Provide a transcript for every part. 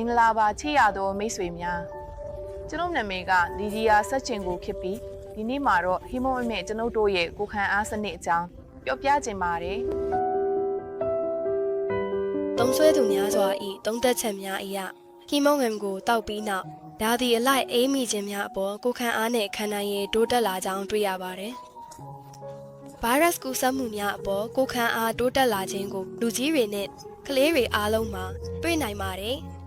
င်္ဂလာပါချစ်ရသောမိတ်ဆွေများကျွန်ုပ်နာမည်ကလီဒီယာဆက်ချင်ကိုဖြစ်ပြီးဒီနေ့မှာတော့ဟီမွန်အမေကျွန်ုပ်တို့ရဲ့ကိုခံအားစနစ်အကြောင်းပြောပြခြင်းပါတယ်သုံးဆွဲသူများစွာဤသုံးသက်ချက်များအရဟီမောငမ်ကိုတောက်ပြီးနောက်ဒါဒီအလိုက်အေးမိခြင်းများအပေါ်ကိုခံအားနဲ့ခံနိုင်ရည်တိုးတက်လာကြောင်းတွေ့ရပါတယ်။ဗိုင်းရပ်စ်ကူးစက်မှုများအပေါ်ကိုခံအားတိုးတက်လာခြင်းကိုလူကြီးတွေနဲ့ကလေးတွေအားလုံးမှာတွေ့နိုင်ပါတယ်။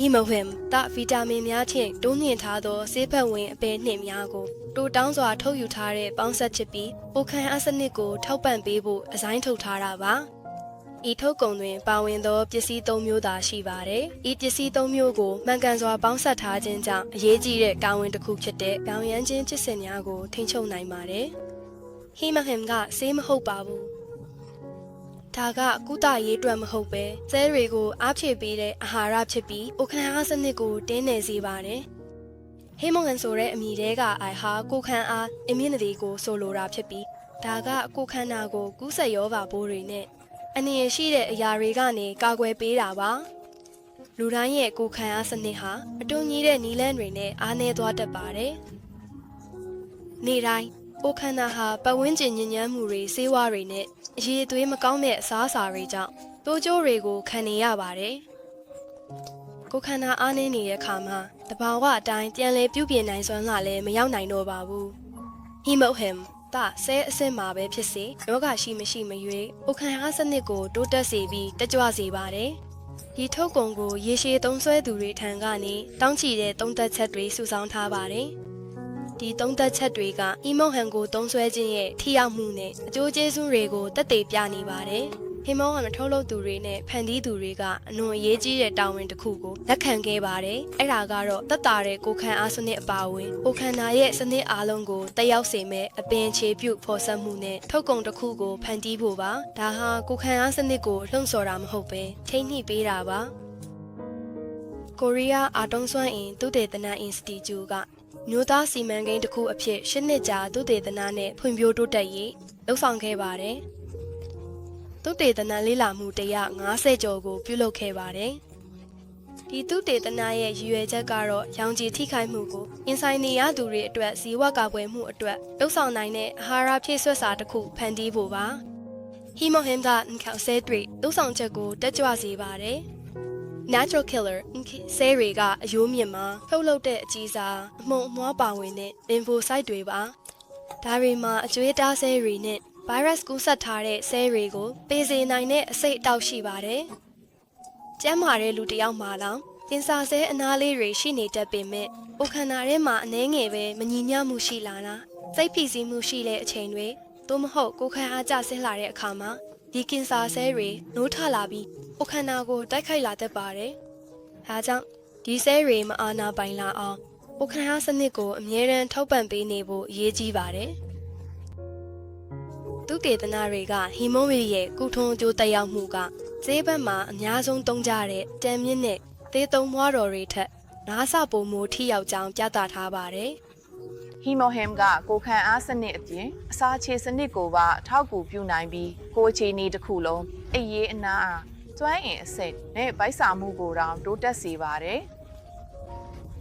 ဟီမိုဟင်တဗီတာမင်များဖြင့်တိုးမြင့်ထားသောဆေးဖက်ဝင်အပင်နှင့်များကိုတိုးတောင်းစွာထုတ်ယူထားတဲ့ပေါင်းဆက်ချစ်ပြီးကိုခံအားစနစ်ကိုထောက်ပံ့ပေးဖို့အစိုင်းထုတ်ထားတာပါ။ဤထုတ်ကုန်တွင်ပါဝင်သောပစ္စည်း၃မျိုးသာရှိပါတယ်။ဤပစ္စည်း၃မျိုးကိုမှန်ကန်စွာပေါင်းစပ်ထားခြင်းကြောင့်အရေးကြီးတဲ့ကာဝင်တစ်ခုဖြစ်တဲ့ပြောင်ရမ်းခြင်းဖြစ်စဉ်များကိုထိန်းချုပ်နိုင်ပါတယ်။ဟီမဟင်ကဆေးမဟုတ်ပါဘူး။ ဒါကကုသရေးအတွက်မဟုတ်ပဲဆဲတွေကိုအားဖြည့်ပေးတဲ့အာဟာရဖြစ်ပြီးအိုခန်အားစနစ်ကိုတင်းနေစေပါတယ်။ဟီမဟင်ဆိုတဲ့အမည်တဲကအိုင်ဟာကိုခန်အား immunity ကိုဆိုလိုတာဖြစ်ပြီးဒါကကိုခန္ဓာကိုကူးစက်ရောဂါပိုးတွေနဲ့အနေရရှိတဲ့အရာတွေကနေကာကွယ်ပေးတာပါလူတိုင်းရဲ့ကိုယ်ခံအားစနစ်ဟာအတုံကြီးတဲ့နီလန်းတွေနဲ့အားနည်းသွားတတ်ပါတယ်နေ့တိုင်းကိုယ်ခန္ဓာဟာပတ်ဝန်းကျင်ညဉ့်ညမ်းမှုတွေဆေးဝါးတွေနဲ့ အရေးအသွေးမကောင်းတဲ့အစားအစာတွေကြောင့်တိုးကျိုးတွေကိုခံနေရပါတယ်ကိုယ်ခန္ဓာအားနည်းနေတဲ့အခါမှာတဘာဝအတိုင်းပြန်လဲပြုပြင်နိုင်စွမ်းကလည်းမရောက်နိုင်တော့ပါဘူးဟီမိုဟမ်တဆဲအဆင့်မှာပဲဖြစ်စေယောဂရှိမရှိမရွေးဥခံအားစနစ်ကိုတိုးတက်စေပြီးတက်ကြွစေပါတယ်။ဒီထုတ်ကုန်ကိုရေရှည်သုံးဆွဲသူတွေထံကနေတောင်းချီတဲ့သုံးသက်ချက်တွေစုဆောင်းထားပါတယ်။ ဒီသုံးသက်ချက်တွေကအီမုတ်ဟန်ကိုသုံးဆွဲခြင်းရဲ့ထိရောက်မှုနဲ့အကျိုးကျေးဇူးတွေကိုတက်သေးပြနေပါတယ်။ဟိမောဟန်ထုတ်လုပ်သူတွေနဲ့ဖန်တီးသူတွေကအလွန်အရေးကြီးတဲ့တာဝန်တစ်ခုကိုလက်ခံခဲ့ပါတယ်။အဲ့ဒါကတော့တက်တာတဲ့ကိုခံအားစနစ်အပါအဝင်ကိုခန္ဓာရဲ့စနစ်အားလုံးကိုတက်ရောက်စေမဲ့အပင်ခြေပြုတ်ဖော်ဆက်မှုနဲ့ထုတ်ကုန်တစ်ခုကိုဖန်တီးဖို့ပါ။ဒါဟာကိုခံအားစနစ်ကိုလှုံ့ဆော်တာမဟုတ်ပဲထိနှိပေးတာပါ။ကိုရီးယားအာတုံးစွမ်းအင်သုတေသနအင်စတီကျူက မျိုးသားစီမံကိန်းတစ်ခုအဖြစ်ရှစ်နှစ်ကြာသုတေသနနဲ့ဖွံ့ဖြိုးတိုးတက်ရေးလှုပ်ဆောင်ခဲ့ပါတယ်။သုတေသနလေ့လာမှု150ကျော်ကိုပြုလုပ်ခဲ့ပါတယ်။ဒီသုတေသနရဲ့ရည်ရွယ်ချက်ကတော့ရောင်ခြည်ထိခိုက်မှုကိုအင်ဆိုင်နေရသူတွေအတွက်ဇီဝကာကွယ်မှုအတွက်လှုပ်ဆောင်နိုင်တဲ့အာဟာရဖြည့်ဆွတ်စာတစ်ခုဖန်တီးဖို့ပါ။ဟီမိုဟင်ဒါအန်ခေါဆဲတွေလှုပ်ဆောင်ချက်ကိုတက်ကြွစေပါတယ်။ natural killer ဆဲတွေကအယိုးမြင့်မှာထုတ်လုပ်တဲ့အကြီးစားအမှုံအမွှားပါဝင်တဲ့ lymphocyte တွေပါဒါတွေမှာအကျွေးတားဆဲတွေနဲ့ဗိုင်းရပ်စ်ကူးစက်ထားတဲ့ဆဲတွေကိုပေးစေနိုင်တဲ့အစိတ်အတောက်ရှိပါတယ်ကျန်းမာတဲ့လူတစ်ယောက်မှာလောင်ကင်ဆာဆဲအနားလေးတွေရှိနေတတ်ပေမဲ့အိုခန္ဓာထဲမှာအနှဲငယ်ပဲမညီညွတ်မှုရှိလာတာစိတ်ဖိစီးမှုရှိတဲ့အချိန်တွေသို့မဟုတ်ကိုယ်ခံအားကျဆင်းလာတဲ့အခါမှာ ဒီကင်ဆာဆဲတွေနိုးထလာပြီးအိုခန္ဓာကိုတိုက်ခိုက်လာတတ်ပါတယ်။ဒါကြောင့်ဒီဆဲတွေမအာနာပိုင်လာအောင်အိုခန္ဓာစနစ်ကိုအမြဲတမ်းထောက်ပံ့ပေးနေဖို့အရေးကြီးပါတယ်။သူတေသနာတွေကဟီမိုမီရဲ့ကုထုံးအကျိုးတက်ရောက်မှုကဈေးဘက်မှာအများဆုံးသုံးကြတဲ့တန်မြင့်နဲ့သေးသုံးမွားတော်တွေထက်နားဆပုံမိုထိရောက်ကြောင်းပြသထားပါတယ်။ ဟီမိုဟမ်ကကိုခံအားစနစ်အပြင်အစာခြေစနစ်ကိုပါအထောက်အကူပြုနိုင်ပြီးကိုယ်အခြေအနေတစ်ခုလုံးအိပ်ရေးအနာအားကျွမ်းအင်အစစ်နဲ့ဗိုက်စာမှုကိုတောင်တိုးတက်စေပါတယ်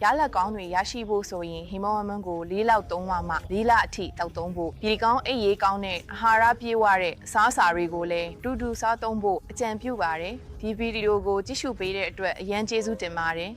ရလက်ကောင်းတွေရရှိဖို့ဆိုရင်ဟီမောဟမ်န်ကို၄လောက်သုံးဝမှ၄လအထိတောက်သုံးဖို့ဒီကောင်းအိပ်ရေးကောင်းတဲ့အာဟာရပြည့်ဝတဲ့အစားအစာတွေကိုလည်းတူတူစားသုံးဖို့အကြံပြုပါတယ်ဒီဗီဒီယိုကိုကြည့်ရှုပေးတဲ့အတွက်အရန်ကျေးဇူးတင်ပါတယ်